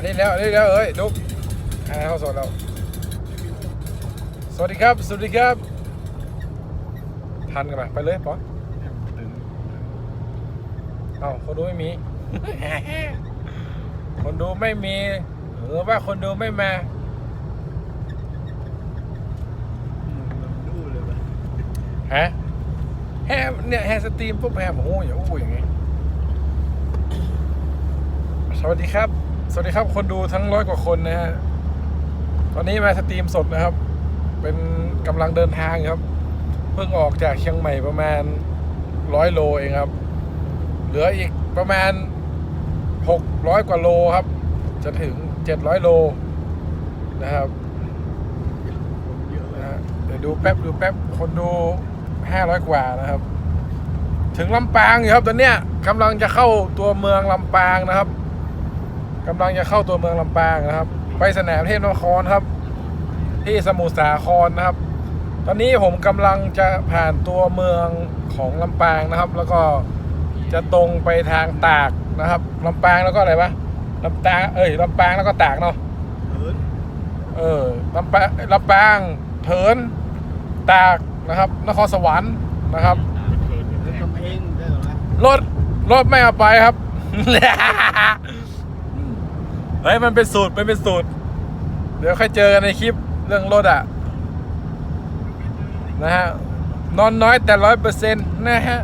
อันนี้แล้วอันนี้แล้วเอ้ยดุ๊กอ่าเข้าสดแล้วสวัสดีครับ สวัสดีครับ ทันกันไหมไปเลยปอเอ้าคนดูไม่มี คนดูไม่มี หรือว่าคนดูไม่มาดูเลยปะฮะแฮมเนี่ยแฮมสตรีมปุ๊บแฮมโอ้โหอย่าอู้อย่างงี้สวัสดีครับ สวัสดีครับคนดูทั้งร้อยกว่าคนนะฮะ ตอนนี้มาสตรีมสดนะครับ เป็นกำลังเดินทางครับ เพิ่งออกจากเชียงใหม่ประมาณร้อยโลเองครับ เหลืออีกประมาณหกร้อยกว่าโลครับ จะถึงเจ็ดร้อยโลนะครับคนเยอะเลยนะฮะเดี๋ยวดูแป๊บดูแป๊บคนดูห้าร้อยกว่านะครับ ถึงลำปางอยู่ครับตอนเนี้ยกำลังจะเข้าตัวเมืองลำปางนะครับ กำลังจะเข้าตัวเมืองลำปางนะครับ ไปสนามเทพนครครับ ที่สมุทรสาครนะครับ ตอนนี้ผมกำลังจะผ่านตัวเมืองของลำปางนะครับ แล้วก็จะตรงไปทางตากนะครับลำปางแล้วก็อะไรวะลำตางเอ้ยลำปางแล้วก็ตากเนาะเหินเออลำปางลำปางเถินตากนะครับ นครสวรรค์นะครับแล้วกำแพงได้เหรอวะรถรถไม่เอาไปครับ เฮ้ยมันเป็นสูตรมันเป็นสูตร เดี๋ยวค่อยเจอกันในคลิปเรื่องรถอะ นะฮะ นอนน้อยแต่ร้อยเปอร์เซ็นต์นะฮะ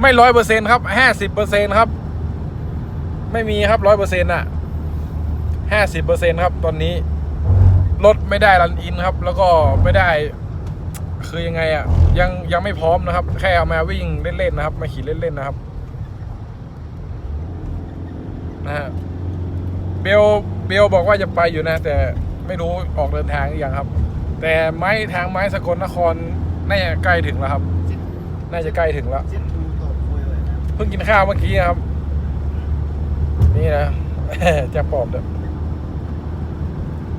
ไม่ร้อยเปอร์เซ็นต์ครับห้าสิบเปอร์เซ็นต์ครับ ไม่มีครับร้อยเปอร์เซ็นต์อะห้าสิบเปอร์เซ็นต์ครับ ตอนนี้รถไม่ได้รันอินครับ แล้วก็ไม่ได้ คือยังไงอะ ยังยังไม่พร้อมนะครับ แค่เอามาวิ่งเล่นๆนะครับ มาขี่เล่นๆนะครับ นะฮะ เบลเบลบอกว่าจะไปอยู่นะ แต่ไม่รู้ออกเดินทางหรือยังครับ แต่ไม้ทางไม้สกลนครน่าจะใกล้ถึงแล้วครับจิ้นน่าจะใกล้ถึงแล้วจิ้นดูตกคุยเลยนะเพิ่งกินข้าวเมื่อกี้ครับ นี่นะ จะปอบเด้อ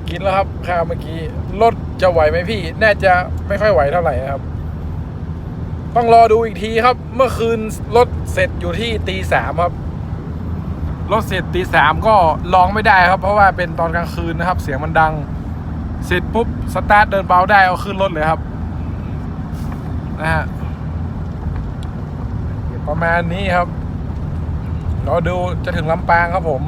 กินแล้วครับข้าวเมื่อกี้รถจะไหวไหมพี่ น่าจะไม่ค่อยไหวเท่าไหร่นะครับ ต้องรอดูอีกทีครับ เมื่อคืนรถเสร็จอยู่ที่ตีสามครับ รถเสร็จตีสามก็ลองไม่ได้ครับ เพราะว่าเป็นตอนกลางคืนนะครับ เสียงมันดัง เสร็จปุ๊บสตาร์ทเดินเบาได้เอาขึ้นรถเลยครับนะฮะประมาณนี้ครับเรอดูจะถึงลำปางครับผม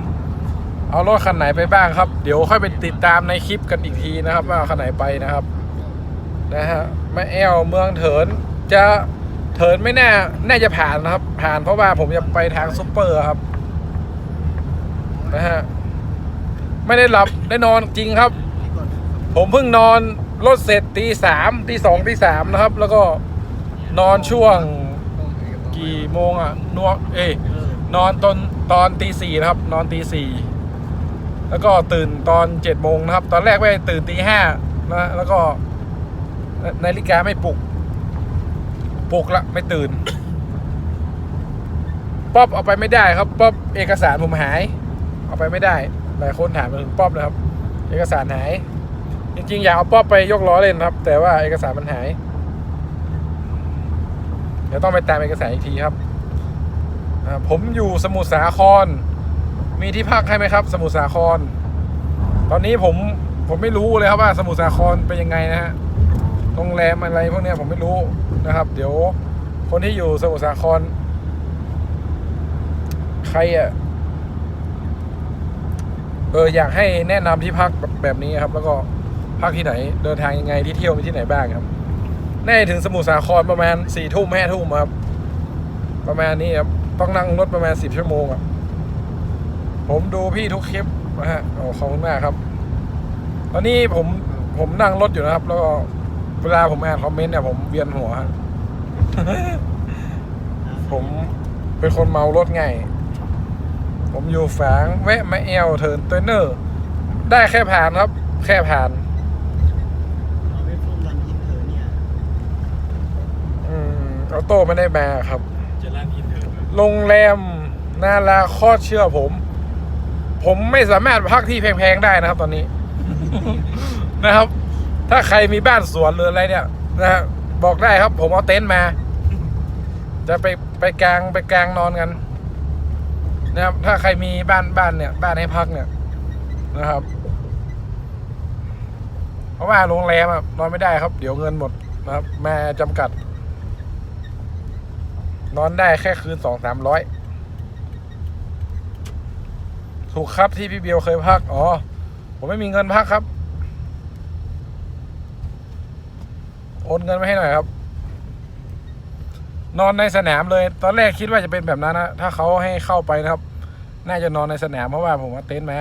เอารถคันไหนไปบ้างครับ เดี๋ยวค่อยไปติดตามในคลิปกันอีกทีนะครับ ว่าเอาคันไหนไปนะครับนะฮะแม่แอลเมืองเถินจะเถินไม่แน่ น่าจะผ่านนะครับ ผ่านเพราะว่าผมจะไปทางซุปเปอร์ครับ นะฮะไม่ได้หลับได้นอนจริงครับ ผมเพิ่งนอนรถเสร็จตีสามตีสองตีสามนะครับ แล้วก็นอนช่วงกี่โมงอะนวเอ้ยนอนตอนตอนตีสี่นะครับ นอนตีสี่แล้วก็ตื่นตอนเจ็ดโมงนะครับ ตอนแรกไม่ตื่นตีห้านะแล้วก็นาฬิกาไม่ปลุกปลุกละไม่ตื่น ป๊อบเอาไปไม่ได้ครับ ป๊อบเอกสารผมหาย เอาไปไม่ได้หลายคนถามมาถึงป๊อบนะครับ เอกสารหาย จริงๆ อยากเอาป๊อบไปยกล้อเล่นครับ แต่ว่าเอกสารมันหาย เดี๋ยวต้องไปตามเอกสารอีกทีครับ ผมอยู่สมุทรสาคร มีที่พักให้ไหมครับ สมุทรสาคร ตอนนี้ผมผมไม่รู้เลยครับว่าสมุทรสาครเป็นยังไงนะฮะโรงแรมอะไรพวกเนี้ยผมไม่รู้นะครับ เดี๋ยวคนที่อยู่สมุทรสาคร ใครอะ เอออยากให้แนะนำที่พักแบบนี้ครับ แล้วก็พักที่ไหนเดินทางยังไงที่เที่ยวมีที่ไหนบ้างครับ แน่ถึงสมุทรสาครประมาณสี่ทุ่มห้าทุ่มครับ ประมาณนี้ครับต้องนั่งรถประมาณสิบชั่วโมงอะผมดูพี่ทุกคลิปนะฮะโอ้ขอบคุณมากครับ ตอนนี้ผมผมนั่งรถอยู่นะครับ แล้วก็เวลาผมอ่านคอมเมนต์เนี่ยผมเวียนหัวผมเป็นคนเมารถง่าย ผมอยู่ฝางแวะมาแอลเทิร์นตัวเนอร์ ได้แค่ผ่านครับ แค่ผ่านเอาไปฟุ้งรันอินเทอร์เนี่ยอืมออโต้ไม่ได้มาครับจะรันอินเทอร์โรงแรมนาลาคอดเชื่อผม ผมไม่สามารถพักที่แพงๆได้นะครับ ตอนนี้ นะครับ ถ้าใครมีบ้านสวนหรืออะไรเนี่ย นะฮะบอกได้ครับ ผมเอาเต็นท์มา จะไปไปกลางไปกลางนอนกัน นะครับ ถ้าใครมีบ้านบ้านเนี่ย บ้านให้พักเนี่ยนะครับ เพราะว่าโรงแรมอะนอนไม่ได้ครับ เดี๋ยวเงินหมดนะครับแม่จำกัด นอนได้แค่คืนสองสามร้อยถูกครับที่พี่เบียวเคยพัก อ๋อ ผมไม่มีเงินพักครับ โอนเงินมาให้หน่อยครับ นอนในสนามเลย ตอนแรกคิดว่าจะเป็นแบบนั้นนะถ้าเขาให้เข้าไปนะครับ น่าจะนอนในสนามเพราะว่าผมเอาเต็นท์มา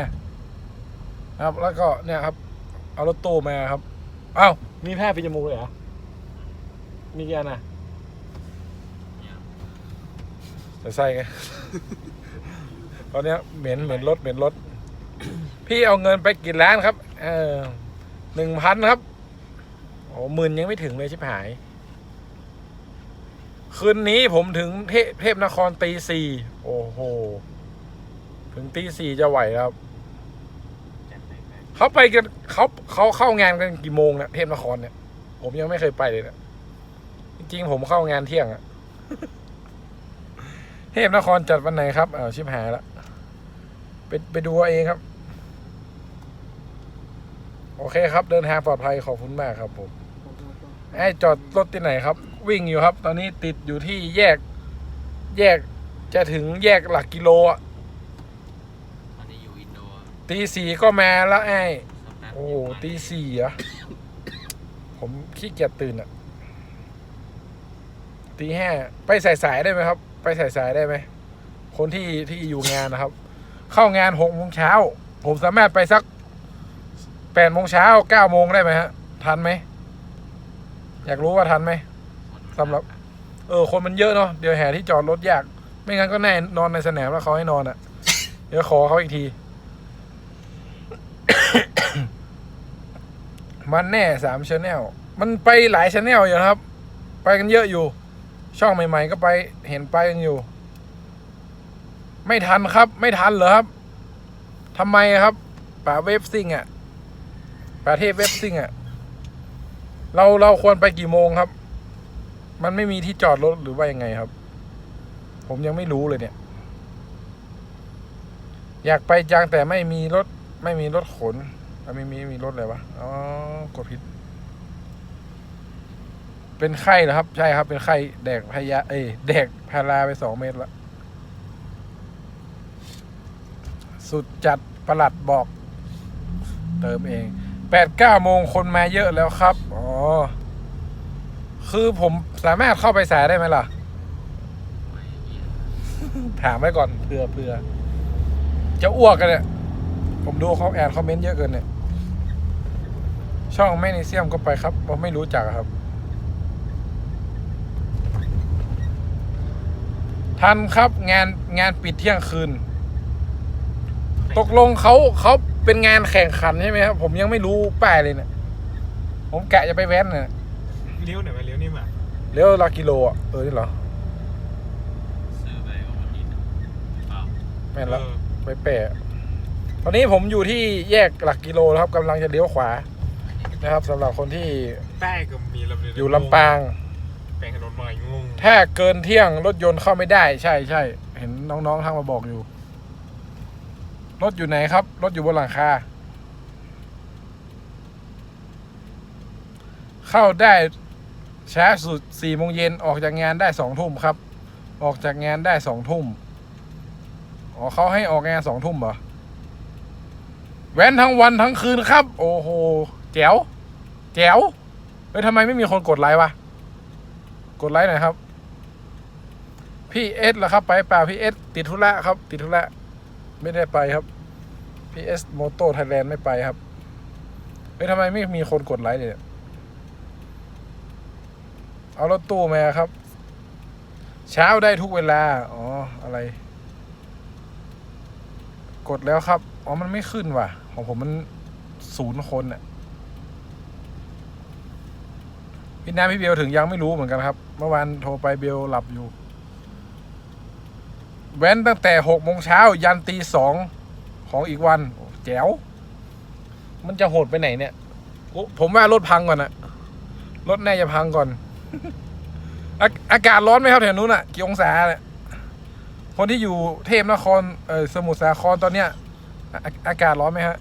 นะครับ แล้วก็เนี่ยครับ เอารถตู้มาครับ เอ้ามีแพทย์ปิดจมูกเลยเหรอมีกี่อันนะใส่ใส่ไงตอนเนี้ยเหม็นเหม็นรถเหม็นรถ พี่เอาเงินไปกี่ล้านครับ เออหนึ่งพันครับโอ้หมื่นยังไม่ถึงเลยชิบหาย คืนนี้ผมถึงเทพเทพนครตีสี่โอ้โห ถึงตีสี่จะไหวครับ เขาไปกันเขาเขาเข้างานกันกี่โมงเนี่ยเทพนครเนี่ย ผมยังไม่เคยไปเลยเนี่ยจริงๆผมเข้างานเที่ยงอะเทพนครจัดวันไหนครับอ้าวชิบหายละไปไปดูเอาเองครับ โอเคครับ เดินทางปลอดภัยขอบคุณมากครับผมไอ้จอดรถที่ไหนครับ วิ่งอยู่ครับ ตอนนี้ติดอยู่ที่แยก แยกจะถึงแยกหลักกิโลอะตอนนี้อยู่อินโดตีสี่ก็มาแล้วไอ้สตาร์ทโอ้โหตีสี่เหรอะผมขี้เกียจตื่นอะตีห้าไปสายสายๆได้ไหมครับ ไปสายสายๆได้ไหมคนที่ที่อยู่งานนะครับ เข้างานหกโมงเช้า ผมสามารถไปสักแปดโมงเช้าเก้าโมงได้ไหมฮะทันไหมอยากรู้ว่าทันไหม สำหรับ เออ คนมันเยอะเนาะเดี๋ยวแห่ที่จอดรถยาก ไม่งั้นก็แน่นอนในสนามแล้วเขาให้นอนอะ่ะ เดี๋ยวขอเขาอีกที มันแน่สามชแนลมันไปหลายชแนลอยู่นะครับ ไปกันเยอะอยู่ ช่องใหม่ ๆ ก็ไปเห็นไปกันอยู่ ไม่ทันครับ ไม่ทันเหรอครับทำไมอะครับป่าเว็บซิงอะ่ะป่าเทพเว็บซิงอะ่ะเราเราควรไปกี่โมงครับ มันไม่มีที่จอดรถหรือว่ายังไงครับ ผมยังไม่รู้เลยเนี่ย อยากไปจังแต่ไม่มีรถ ไม่มีรถขนอะไม่มีมีรถอะไรวะอ๋อกดผิด เป็นไข้เหรอครับ ใช่ครับ เป็นไข้แดกพยา เอ้แดกพาราไปสองเมตรละสุดจัดประหลัดบอก เติมเองแปดเก้าโมงคนมาเยอะแล้วครับ อ๋อ คือผมสามารถเข้าไปสายได้ไหมล่ะ ถามไว้ก่อนเผื่อเผื่อจะอ้วกกันเนี่ย ผมดูเขาแอดคอมเมนต์เยอะเกินเนี่ย ช่องแมกนีเซียมก็ไปครับผมไม่รู้จักครับ ทันครับงานงานปิดเที่ยงคืน ตกลงเขาเขาเป็นงานแข่งขันใช่ไหมครับ ผมยังไม่รู้ป้ายเลยเนี่ย ผมกะจะไปแว้นเนี่ย เลี้ยวไหนมาเลี้ยวนี่มาเลี้ยวละกิโลอะเออนี่เหรอซื้อไปเอาวันนี้นะเปล่าแม่นแล้วไปแปะตอนนี้ผมอยู่ที่แยกหลักกิโลแล้วครับกำลังจะเลี้ยวขวานะครับสำหรับคนที่แป้งก็มีลำเลีอยู่ลำปางแป้งถนนใหม่งงถ้าเกินเที่ยงรถยนต์เข้าไม่ได้ ใช่ใช่เห็นน้องๆทางมาบอกอยู่ รถอยู่ไหนครับ รถอยู่บนหลังคาเข้าได้ ช้าสุดสี่โมงเย็นออกจากงานได้สองทุ่มครับ ออกจากงานได้สองทุ่มอ๋อเขาให้ออกงานสองทุ่มเหรอแว้นทั้งวันทั้งคืนครับ โอ้โหแจ๋วแจ๋วเฮ้ยทำไมไม่มีคนกดไลค์วะกดไลค์หน่อยครับ พี่เอสเหรอครับ ไปเปล่าพี่เอสติดธุระครับ ติดธุระไม่ได้ไปครับพี่เอสโมโตไทยแลนด์ไม่ไปครับเฮ้ยทำไมไม่มีคนกดไลค์เลยเนี่ย เอารถตู้มาครับ เช้าได้ทุกเวลา อ๋อ อะไร กดแล้วครับ อ๋อ มันไม่ขึ้นว่ะ ของผมมันศูนย์คนอะพี่น้ำพี่เบลถึงยังไม่รู้เหมือนกันครับ เมื่อวานโทรไปเบลหลับอยู่ แว้นตั้งแต่หกโมงเช้ายันตีสองของอีกวันแจ๋ว มันจะโหดไปไหนเนี่ย ผมว่ารถพังก่อนอะรถแน่จะพังก่อน อาอากาศร้อนไหมครับแถวนู้นอะ กี่องศาเนี่ยคนที่อยู่เทพนครเออสมุทรสาครตอนเนี้ยอาอากาศร้อนไหมฮะ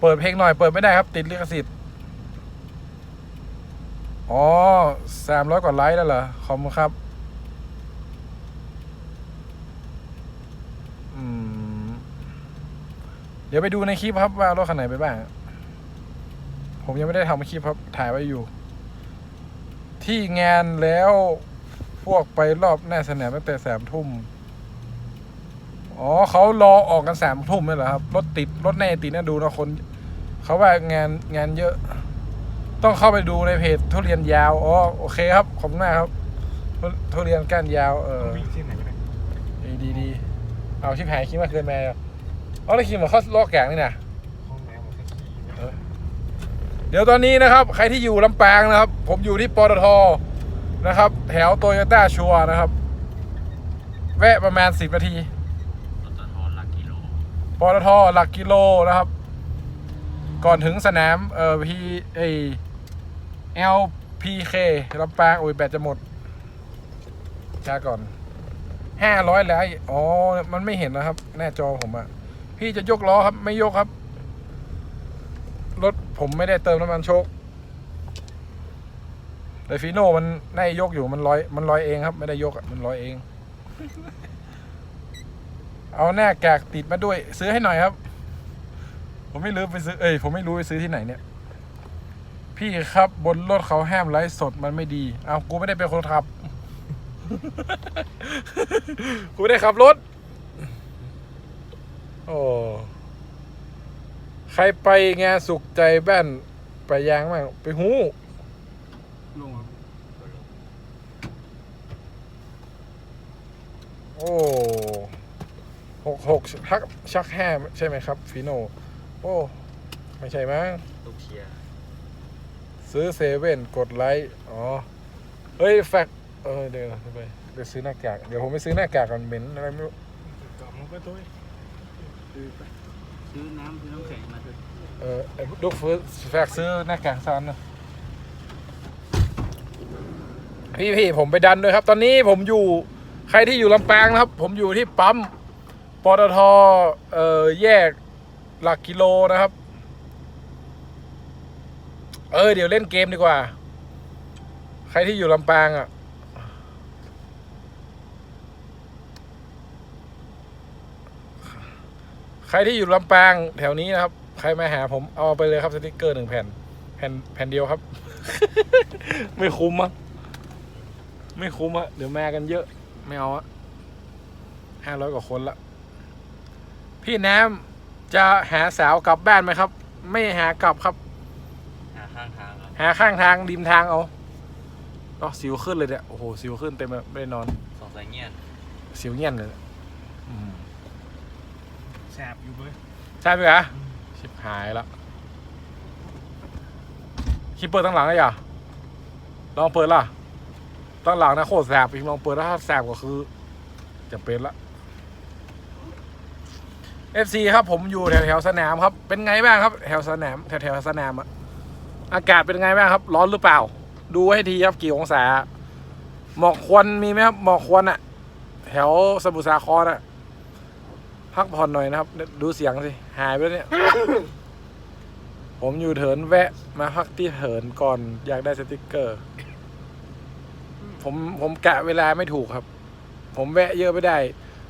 เปิดเพลงหน่อยเปิดไม่ได้ครับ ติดลิขสิทธิ์อ๋อสามร้อยกว่าไลค์แล้วเหรอขอบคุณครับเดี๋ยวไปดูในคลิปครับว่ารถคันไหนไปบ้าง ผมยังไม่ได้ทำคลิปครับถ่ายไว้อยู่ ที่งานแล้วพวกไปรอบหน้าสนามตั้งแต่สามทุ่มอ๋อเขารอออกกันสามทุ่มเลยเหรอครับ รถติด รถแน่ติดนะดูนะคน เขาว่างานงานเยอะ ต้องเข้าไปดูในเพจทุเรียนยาว อ๋อ โอเคครับ ขอบคุณมากครับ ทุทุเรียนก้านยาว เออวิ่งที่ไหนก็ได้ดีดีดีเอาชิบหายคิดว่าเกินมาอะเอาแล้วคิดว่าเขาลอกแกงนี่นะ ห้องน้ำมันก็ขี่ เออ เดี๋ยวตอนนี้นะครับใครที่อยู่ลำปางนะครับ ผมอยู่ที่ปตทนะครับ แถวโตโยต้าชัวนะครับ แวะประมาณสิบนาทีรถตะทอนหลักกิโลปตทหลักกิโลนะครับ ก่อนถึงสนามเอ่อพีเอ LPK ลำปางโอ้ยแบตจะหมดช้าก่อนห้าร้อยแล้วอ๋อ มันไม่เห็นนะครับ หน้าจอผมอะพี่จะยกล้อครับ ไม่ยกครับรถ ผมไม่ได้เติมน้ำมันโชคแต่ฟีโน่มันได้ยกอยู่มันลอย มันลอยเองครับ ไม่ได้ยกอะมันลอยเอง เอาหน้ากกติดมาด้วย ซื้อให้หน่อยครับ ผมไม่รู้ไปซื้อเอ้ยผมไม่รู้ไปซื้อที่ไหนเนี่ย พี่ครับบนรถเขาห้ามไลฟ์สดมันไม่ดี เอากูไม่ได้เป็นคนขับ กูไม่ได้ขับรถ โอ้ ใครไปงานสุขใจบ้านไปยางบ้างไปหูลงครับโอ้หกหกชักชักห้าใช่ไหมครับฟีโนโอ้ไม่ใช่มั้งลูกเชียร์ซื้อเซเว่นกดไลค์อ๋อเฮ้ยแฟกเออเดี๋ยวไปไปซื้อหน้ากากเดี๋ยวผมไปซื้อหน้ากากก่อนเหม็นอะไรไม่รู้กลับมันก็ตัวซื้อไป ซื้อน้ำซื้อน้ำแข็งมาด้วยเออไอ้ลูกฟื้นแฟกซื้อหน้ากากซ้อนนะพี่พี่ผมไปดันด้วยครับ ตอนนี้ผมอยู่ใครที่อยู่ลำปางนะครับ ผมอยู่ที่ปั๊มปตทเอ่อแยกหลักกิโลนะครับ เออเดี๋ยวเล่นเกมดีกว่า ใครที่อยู่ลำปางอะ ใครที่อยู่ลำปางแถวนี้นะครับ ใครมาหาผมเอาไปเลยครับสติกเกอร์หนึ่งแผ่น แผ่นแผ่นเดียวครับ ไม่คุ้มมั้งไม่คุ้มอะเดี๋ยวมากันเยอะ ไม่เอาอะห้าร้อยกว่าคนละพี่น้ำจะหาสาวกลับบ้านไหมครับ ไม่หากลับครับ หาข้างทางครับ หาข้างทางริมทางเอาก็สิวขึ้นเลยเนี่ยโอ้โหสิวขึ้นเต็มเลยไม่ได้นอนสองสายเงียน สิวเงี้ยนเลยเนี่ยอืม แสบอยู่เว้ยใช่ไหมคะชิบหายและคิดเปิดตั้งหลังได้ยังลองเปิดล่ะตั้งหลังนะโคตรแสบอีกลองเปิดแล้วถ้าแสบก็คือ จะเป็นละ FC ครับผมอยู่แถวแถวสนามครับ เป็นไงบ้างครับแถวสนามแถวแถวสนามอะอากาศเป็นไงบ้างครับ ร้อนหรือเปล่า ดูให้ทีครับกี่องศาหมอกควันมีไหมครับหมอกควันอะแถวสมุทรสาครอะ พักผ่อนหน่อยนะครับ ดูเสียงสิ หายไปแล้วเนี่ย ผมอยู่เถินแวะ มาพักที่เถินก่อนอยากได้สติกเกอร์ ผมผมกะเวลาไม่ถูกครับ ผมแวะเยอะไม่ได้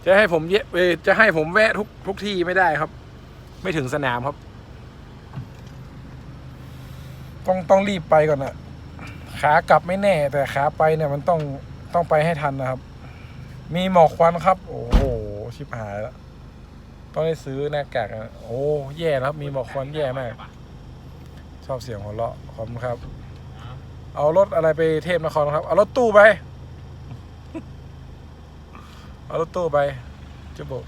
จะให้ผมเยะเอ่อจะให้ผมแวะทุกทุกที่ไม่ได้ครับ ไม่ถึงสนามครับ ต้องต้องรีบไปก่อนนะขากลับไม่แน่ แต่ขาไปเนี่ยมันต้องต้องไปให้ทันนะครับ มีหมอกควันครับ โอ้โห ชิบหายแล้ว ต้องได้ซื้อหน้ากากอะโอ้แย่แล้วครับมีหมอกควันแย่มาก ชอบเสียงหัวเราะขอบคุณครับ เอารถอะไรไปเทพนครครับ เอารถตู้ไป เอารถตู้ไปจะบอก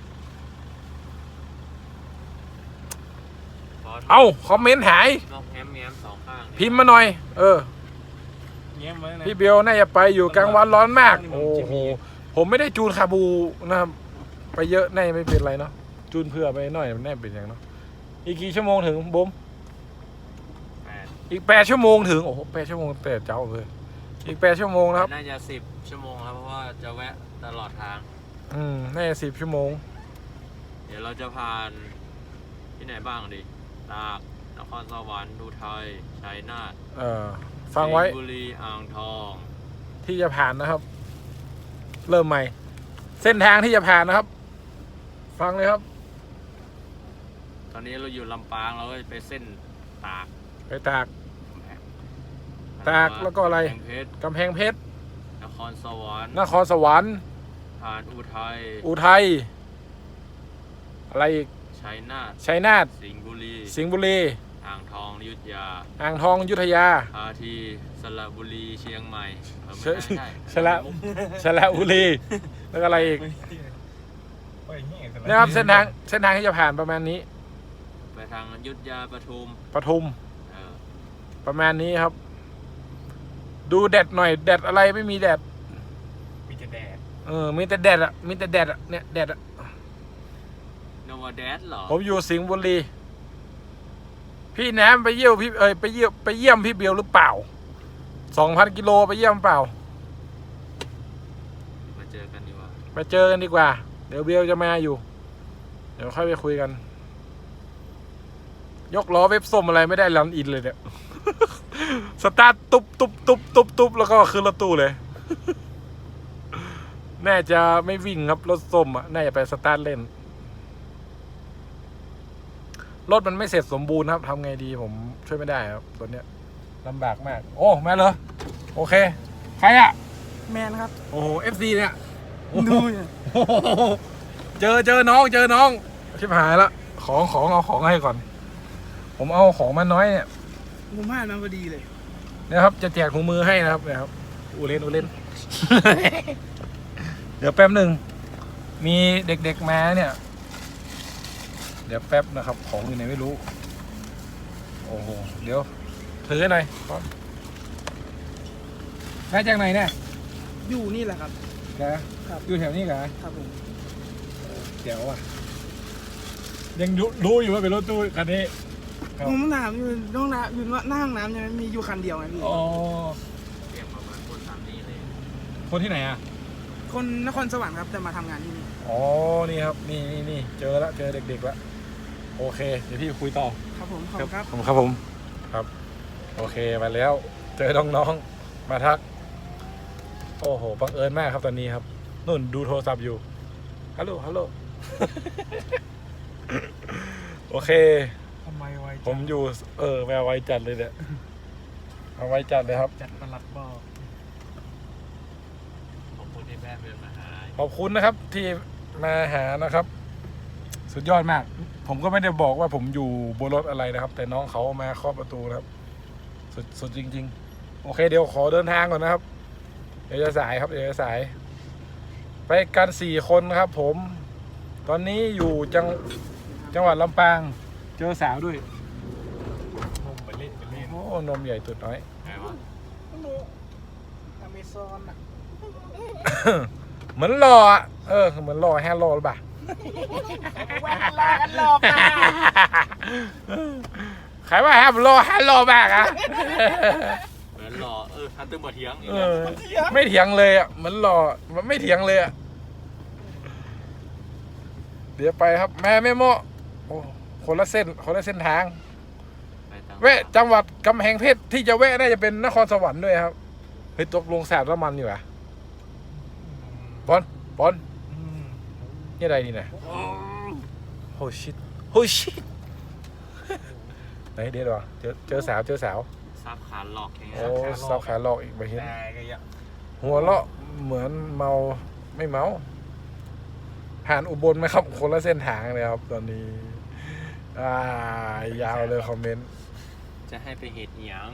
ฟอสเอาคอมเมนต์หาย นอกแง้มแง้มสองข้างพิมพ์มาหน่อย เออ เงี้ยไว้นะพี่เบลน่าจะไปอยู่กลางวันร้อนมาก โอ้โห ผมไม่ได้จูนคาบูนะครับ ไปเยอะแน่ไม่เป็นไรเนาะ จูนเพื่อไปหน่อยมันแน่เป็นอย่างเนาะอีกกี่ชั่วโมงถึงบุ้มแปดอีกแปดชั่วโมงถึงโอ้โหแปดชั่วโมงแต่เจ้าเลย อีกแปดชั่วโมงนะครับน่าจะสิบชั่วโมงครับเพราะว่าจะแวะตลอดทาง อืมน่าจะสิบชั่วโมง เดี๋ยวเราจะผ่านที่ไหนบ้างดีตากนครสวรรค์ดูไทยชัยนาทเออฟังไว้สิห์บุรีอ่างทอง ที่จะผ่านนะครับ เริ่มใหม่ เส้นทางที่จะผ่านนะครับ ฟังเลยครับ ตอนนี้เราอยู่ลำปางเราก็จะไปเส้นตากไปตาก ตากแล้วก็อะไร กำแพงเพชรกำแพงเพชร นครสวรรค์นครสวรรค์ ผ่านอุทัยอุทัย อะไรอีก ชัยนาทชัยนาท สิงห์บุรี สิงห์บุรี อ่างทองอยุธยาอ่างทองอยุธยา พาทีสระบุรีเชียงใหม่เออเชไม่ได้ใช่ชละชละบุรี แล้วก็อะไรอีกไปเงี้ยแต่ละนะครับเส้นทางเส้นทางที่จะผ่านประมาณนี้ ไปทางอยุธยาปทุมปทุม เออประมาณนี้ครับ ดูแดดหน่อย แดดอะไรไม่มีแดด มีแต่แดดเออ มีแต่แดดอะมีแต่แดดอะเนี่ยแดดอะนวแดดเหรอผมอยู่สิงห์บุรี พี่แหนมไปเยี่ยวพี่เอ้ยไปเยี่ยมไปเยี่ยมพี่เบลหรือเปล่า สองพันกิโลไปเยี่ยมเปล่า มาเจอกันดีกว่า ไปเจอกันดีกว่า เดี๋ยวเบลจะมาอยู่ เดี๋ยวค่อยไปคุยกัน ยกล้อเว็บส้มอะไรไม่ได้ลันอินเลยเนี่ย สตาร์ทตุบตุบตุบตุบตุบแล้วก็ขึ้นรถตู้เลย น่าจะไม่วิ่งครับรถส้มอะ น่าจะไปสตาร์ทเล่น รถมันไม่เสร็จสมบูรณ์ครับทำไงดีผมช่วยไม่ได้ครับตัวเนี้ยลำบากมาก โอ้ แม่เหรอ โอเค ใครอะ แมนครับ โอ้โหเอฟซีเนี่ยดูเนี่ยโอ้โหเจอเจอน้องเจอน้องชิบหายละ ของของเอาของให้ก่อน ผมเอาของมาน้อยเนี่ยผมผ่านมาพอดีเลยนะครับ จะแจกถุงมือให้นะครับนะครับอูเล่นอูเล่น เดี๋ยวแป๊บหนึ่งมีเด็กๆมาเนี่ย เดี๋ยวแป๊บนะครับ ของอยู่ไหนไม่รู้ โอ้โหเดี๋ยวถือให้หน่อยก่อนมาจากไหนเนี่ยอยู่นี่แหละครับนะครับอยู่แถวนี้เหรอครับผมเดี๋ยวอะ ยังรู้รู้อยู่ว่าเป็นรถตู้คันนี้ ครับผมถามอยู่ห้องน้ำอยู่ว่าหน้าห้องน้ำยังมีอยู่คันเดียวไงพี่อ๋อเตรียมประมาณคนสามนี้เลยคนที่ไหนอะ คนนครสวรรค์ครับแต่มาทำงานที่นี่อ๋อ นี่ครับ นี่นี่นี่เจอแล้วเจอเด็กๆแล้วโอเค เดี๋ยวพี่คุยต่อ ครับผมขอบคุณครับ ผมครับผม ครับ โอเค มาแล้ว เจอน้องๆ มาทัก โอ้โห บังเอิญมากครับตอนนี้ครับ นุ่นดูโทรศัพท์อยู่ ฮัลโหล ฮัลโหล โอเค ทำไมไวผมอยู่ เออแววไวจัดเลยเนี่ยเอาไวจัดเลยครับ จัดประหลัดบอกขอบคุณที่แม่เดินมาหาขอบคุณนะครับ ที่มาหานะครับ สุดยอดมาก ผมก็ไม่ได้บอกว่าผมอยู่บนรถอะไรนะครับ แต่น้องเขามาเคาะประตูนะครับ สุดสุดจริง ๆ โอเค เดี๋ยวขอเดินทางก่อนนะครับ เดี๋ยวจะสายครับ เดี๋ยวจะสาย ไปกันสี่คนครับ ผม ตอนนี้อยู่จังจังหวัดลำปาง เจอสาวด้วยนมไปเล่นไปเล่นโอ้นมใหญ่ตุดน้อยไงวะอเมซอนอะเหมือนรออะเออเหมือนรอแฮร์รอหรือเปล่าแว่นลากันรอมาใครว่าแฮมรอแฮร์รอบ้างอะเหมือนรอเออทันตึงบ่เทียงอีกเอแล้วอไม่เถียงเลยอะเหมือนรอมันไม่เถียงเลยอะเดี๋ยวไปครับแม่แม่โมโอ้ คนละเส้นคนละเส้นทาง ไปตามแวะจังหวัดกำแพงเพชรที่จะแวะน่าจะเป็นนครสวรรค์ด้วยครับเฮ้ยตกลงแสบน้ำมันอยู่อะบอลบอลอืมนี่อะไรนี่นะโฮชิตโฮชิตไหนเดี๋ยวดูเจอเจอสาวเจอสาวซับขาหลอกอย่างเงี้โอ้ยสาวขาหลอกอีกไปเห็นแต่ก็ยังหัวเราะเหมือนเมาไม่เมา ผ่านอุบลไหมครับ คนละเส้นทางเลยครับ ตอนนี้ อ่ายาวเลยคอมเมนต์ จะให้ไปเหตุหยัง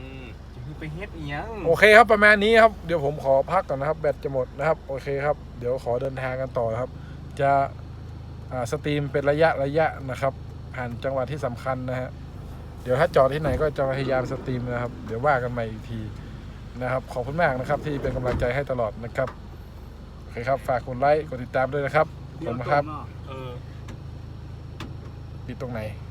จะคือไปเฮ็ดอีหยังโอเคครับประมาณนี้ครับ เดี๋ยวผมขอพักก่อนนะครับ แบตจะหมดนะครับ โอเคครับ เดี๋ยวขอเดินทางกันต่อครับ จะอ่าสตรีมเป็นระยะระยะนะครับ ผ่านจังหวัดที่สำคัญนะฮะ เดี๋ยวถ้าจอดที่ไหนก็จะพยายามสตรีมนะครับ เดี๋ยวว่ากันใหม่อีกทีนะครับ ขอบคุณมากนะครับ ที่เป็นกำลังใจให้ตลอดนะครับ โอเคครับ ฝากกดไลค์ กดติดตามด้วยนะครับ ขอบคุณครับ เออ ปิดตรงไหนเ